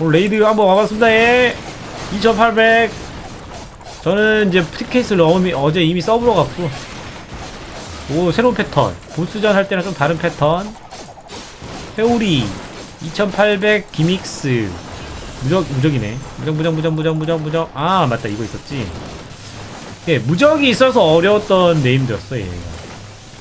오늘 레이드 한번 와봤습니다. 예. 2800. 저는 이제 어미, 어제 이미 서브로 갔고. 오, 새로운 패턴. 보스전 할 때랑 좀 다른 패턴. 회오리. 2800 기믹스. 무적, 무적이네. 무적, 무적, 무적, 무적, 무적, 무적. 아, 맞다. 이거 있었지. 예, 무적이 있어서 어려웠던 네임드였어, 얘가.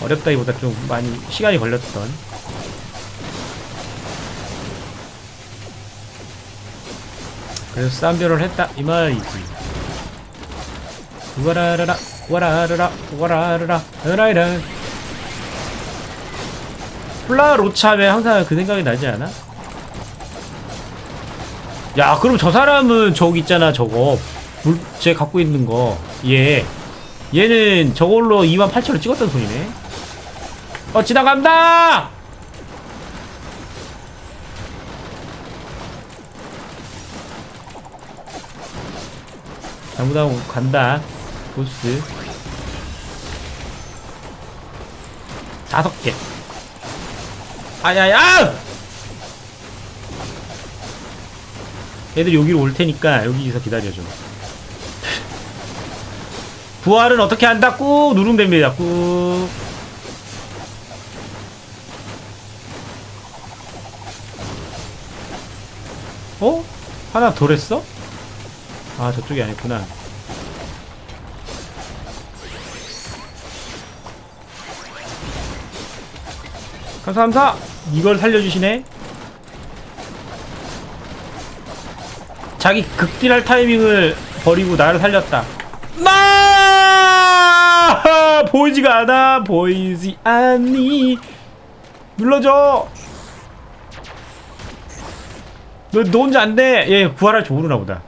어렵다기보다 좀 많이 시간이 걸렸던. 그래서 쌈별을 했다. 이 말이지. 우와라라라 우와라라라 우와라라라 으라이라. 플라 로차면 항상 그 생각이 나지 않아? 야 그럼 저 사람은 저기 있잖아 저거. 물제 갖고 있는 거얘. 얘는 저걸로 28,000원 찍었던 손이네. 어 지나간다 나무다무 간다. 보스. 다섯 개. 아야야! 얘들 여기로 올 테니까 여기서 기다려줘. 부활은 어떻게 한다? 꾹 누르면 됩니다. 꾹. 어? 하나 덜 했어? 아 저쪽이 아니구나. 감사합니다. 이걸 살려주시네. 자기 극딜할 타이밍을 버리고 나를 살렸다. 나! 보이지가 않아. 보이지 않니? 눌러줘. 너, 너 혼자 안돼. 얘 구할할 줄 모르나 보다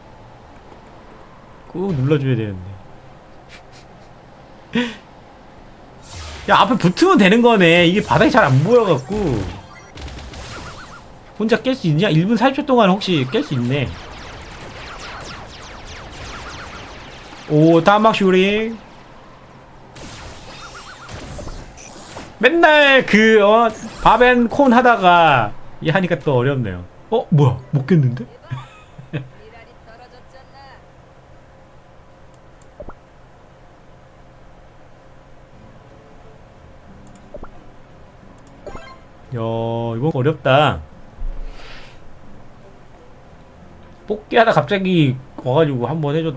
꾹 눌러줘야 되는데. 야 앞에 붙으면 되는 거네. 이게 바닥이 잘 안 보여갖고. 혼자 깰 수 있냐? 1분 40초 동안 혹시 깰 수 있네. 오 다막 슈링 맨날 그 어, 밥앤 콘 하다가 이 하니까 또 어렵네요. 어 뭐야? 못 깼는데? 미랄이 떨어졌잖아. 야 이거 어렵다. 뽑기 하다 갑자기 와가지고 한 번 해줘.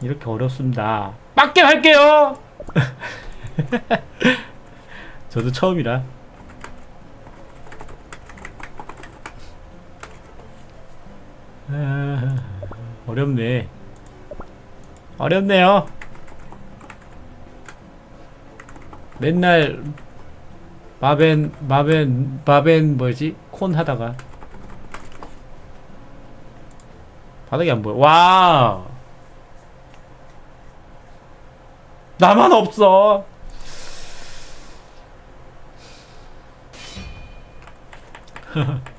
이렇게 어렵습니다. 빡게 할게요! 저도 처음이라. 아, 어렵네 어렵네요. 맨날 마벤 마벤 마벤 뭐지 콘 하다가 바닥이 안 보여. 와 나만 없어.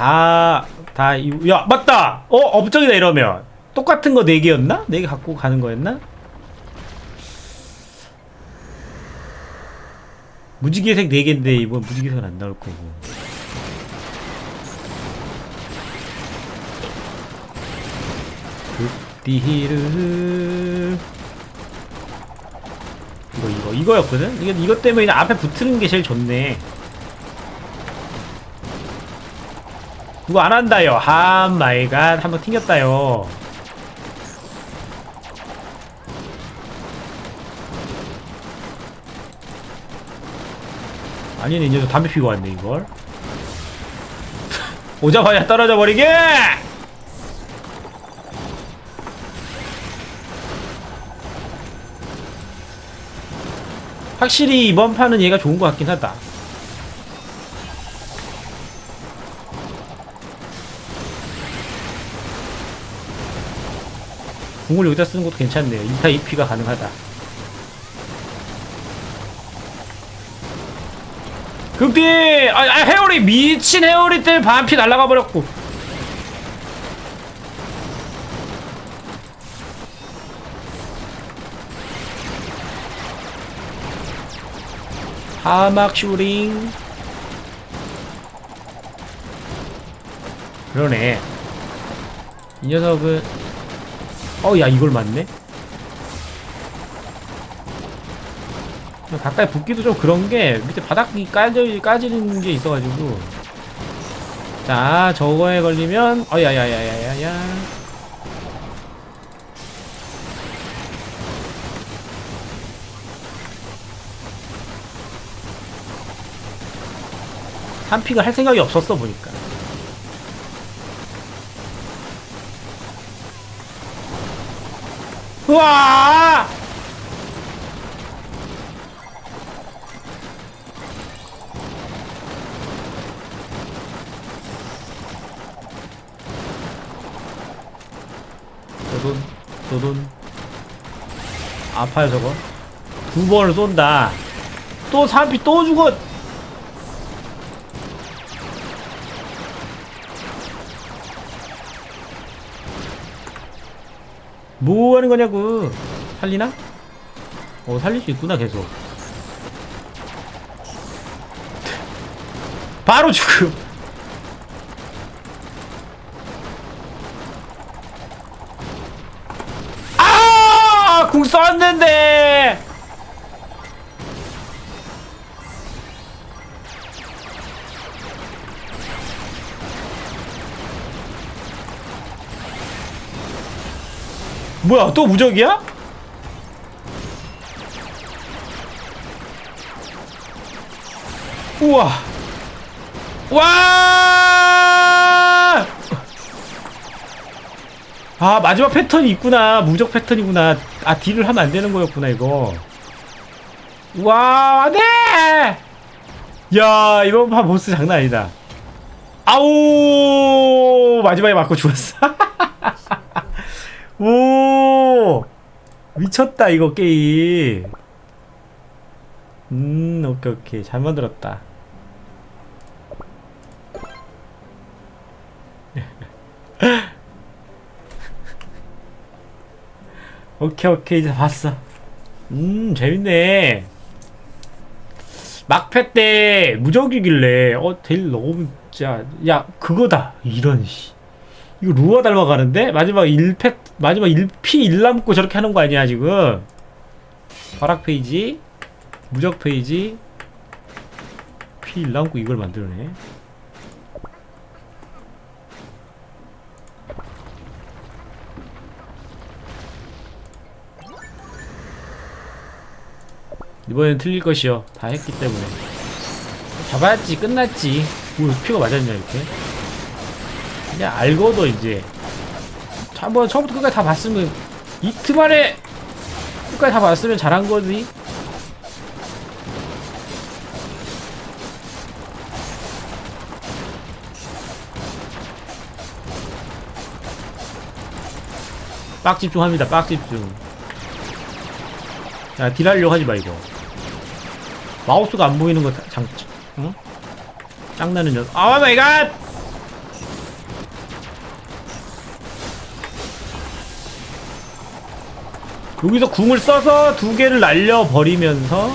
다, 다, 이- 야, 맞다! 어, 업적이다, 이러면. 똑같은 거 4개였나? 4개 갖고 가는 거였나? 무지개색 4개인데, 이번 무지개색은 안 나올 거고. 굿디히르. 이거, 이거, 이거였거든? 이거, 이것 때문에 그냥 앞에 붙는 게 제일 좋네. 누구 안 한다요. 한 마이 갓 한번 튕겼다요. 아니네 이제 담배 피고 왔네 이걸. 오자마자 떨어져 버리게. 확실히 이번 판은 얘가 좋은 것 같긴 하다. 궁을 여기다 쓰는 것도 괜찮네요. 2타 2피가 가능하다. 극딜! 아, 아 헤어리! 미친 헤어리 때문에 반피 날라가 버렸고. 하막 슈링. 그러네. 이 녀석은 어 야 이걸 맞네? 가까이 붙기도 좀 그런 게 밑에 바닥이 까져, 까지는 게 있어가지고. 자 저거에 걸리면 어야야야야야야. 한픽을 할 생각이 없었어 보니까 우와! 도돈 도돈. 아파요 저거? 두 번을 쏜다. 또 사람이 또 죽어 뭐 하는 거냐고 살리나? 어 살릴 수 있구나 계속 바로 죽음 아! 궁 썼는데! 뭐야, 또 무적이야? 우와! 와! 아 마지막 패턴이 있구나 무적 패턴이구나 아 딜을 하면 안 되는 거였구나 이거 와 안돼 야 이번 판 보스 장난 아니다 아우 마지막에 맞고 죽었어 오! 미쳤다 이거 게임. 음 오케이 오케이. 잘 만들었다. 오케이 오케이. 이제 봤어. 음 재밌네. 막패 때 무적이길래 어딜 너무 진짜 야 그거다. 이런 씨 이거 루아 닮아가는데 마지막 1패 마지막 1피 1 남고 저렇게 하는 거 아니야 지금 발악 페이지 무적 페이지 피 1 남고 이걸 만들어내 이번엔 틀릴 것이요. 다 했기 때문에. 잡았지, 끝났지. 뭐, 피가 맞았냐, 이렇게. 그냥 알고도 이제. 자, 뭐, 처음부터 끝까지 다 봤으면, 이틀 만에 끝까지 다 봤으면 잘한 거지. 빡 집중합니다, 빡 집중. 야, 딜하려고 하지 마, 이거. 마우스가 안 보이는 거 장, 응? 짱나는 녀석. 아, 마이 갓! 여기서 궁을 써서 두 개를 날려버리면서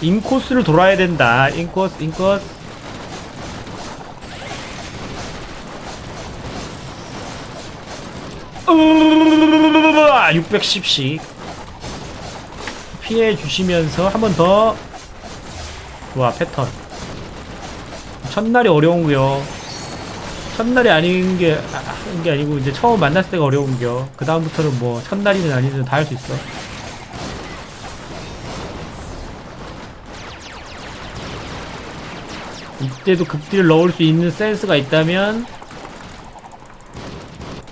인코스를 돌아야 된다. 인코스, 인코스. 으아, 610씩 피해 주시면서 한번 더. 와 패턴. 첫날이 어려운겨. 첫날이 아닌 게, 아, 아닌 게 아니고 이제 처음 만났을 때가 어려운겨. 그 다음부터는 뭐 첫날이든 아니든 다 할 수 있어. 이때도 극딜을 넣을 수 있는 센스가 있다면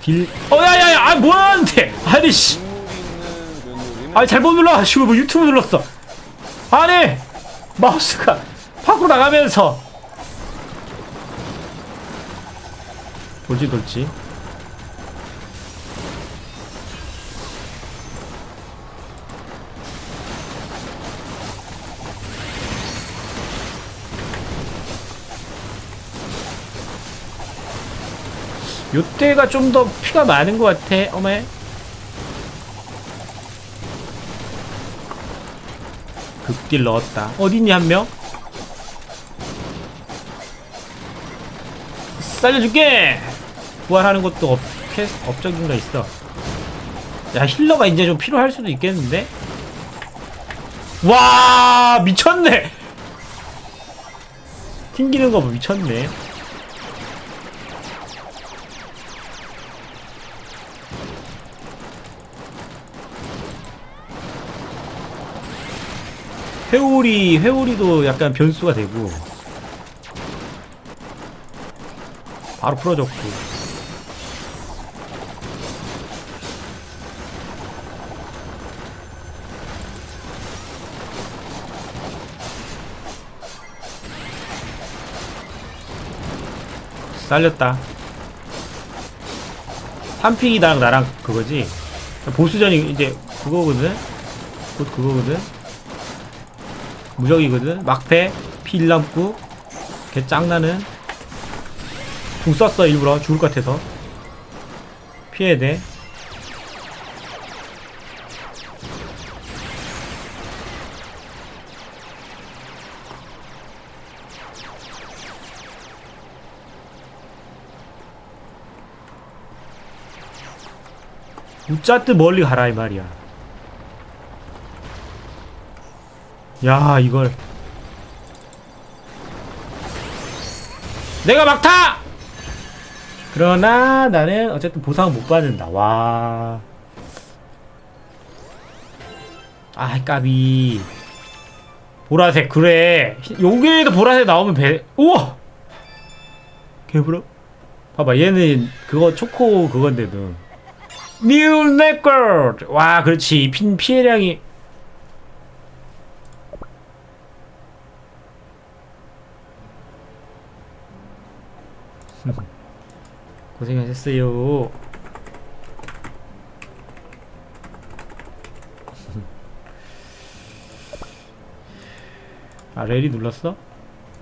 딜 어 야 야 야 아 뭐하는데 아니 씨 아니 잘못 눌러 지금 뭐 유튜브 눌렀어 아니 마우스가 밖으로 나가면서 돌지 돌지. 요때가 좀 더 피가 많은 것 같아 어메. 극딜 넣었다. 어딨니 한명? 살려줄게 부활하는 것도 업, 캐, 업적인가 있어. 야 힐러가 이제 좀 필요할 수도 있겠는데? 와 미쳤네! 튕기는 거 봐, 미쳤네. 회오리 회오리도 약간 변수가 되고. 바로 풀어졌고 살렸다. 한픽이랑 나랑 그거지? 보스전이 이제 그거거든? 곧 그거거든? 무적이거든? 막패 필 남고 개 짱나는. 궁 썼어 일부러. 죽을 것 같아서. 피해야 돼 우짜뜻 멀리 가라 이 말이야. 야 이걸. 내가 막타! 그러나 나는 어쨌든 보상을 못 받는다. 와. 아이 까비. 보라색 그래. 여기에도 보라색 나오면 배 우와! 개부러. 봐봐 얘는 그거 초코 그건데도 뉴 네걸 와 그렇지. 핀 피해량이. 고생하셨어요. 아 렐이 눌렀어?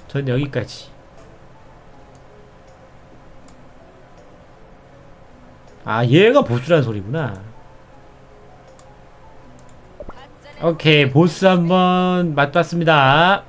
전 여기까지 아 얘가 보수란 소리구나. 오케이 보스 한번 맛봤습니다